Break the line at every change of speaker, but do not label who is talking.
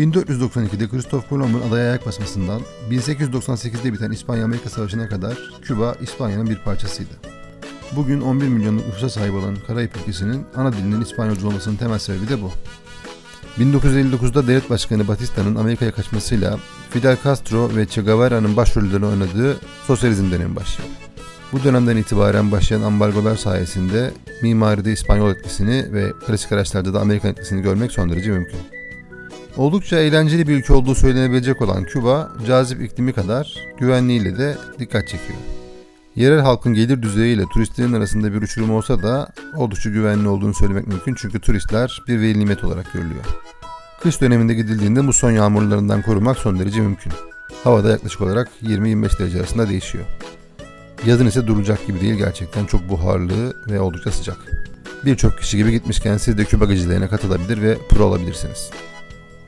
1492'de Kristof Kolomb'un adaya ayak basmasından 1898'de biten İspanya-Amerika Savaşı'na kadar Küba İspanya'nın bir parçasıydı. Bugün 11 milyonluk nüfusa sahip olan Karayip ülkesinin ana dilinin İspanyolca olmasının temel sebebi de bu. 1959'da devlet başkanı Batista'nın Amerika'ya kaçmasıyla Fidel Castro ve Che Guevara'nın başrollerini oynadığı sosyalizm dönemi başlıyor. Bu dönemden itibaren başlayan ambargolar sayesinde mimaride İspanyol etkisini ve klasik araçlarda da Amerikan etkisini görmek son derece mümkün. Oldukça eğlenceli bir ülke olduğu söylenebilecek olan Küba, cazip iklimi kadar güvenliğiyle de dikkat çekiyor. Yerel halkın gelir düzeyiyle turistlerin arasında bir uçurum olsa da oldukça güvenli olduğunu söylemek mümkün çünkü turistler bir veli nimet olarak görülüyor. Kış döneminde gidildiğinde muson yağmurlarından korunmak son derece mümkün. Havada yaklaşık olarak 20-25 derece arasında değişiyor. Yazın ise durulacak gibi değil gerçekten çok buharlı ve oldukça sıcak. Birçok kişi gibi gitmişken siz de Küba gecelerine katılabilir ve pro olabilirsiniz.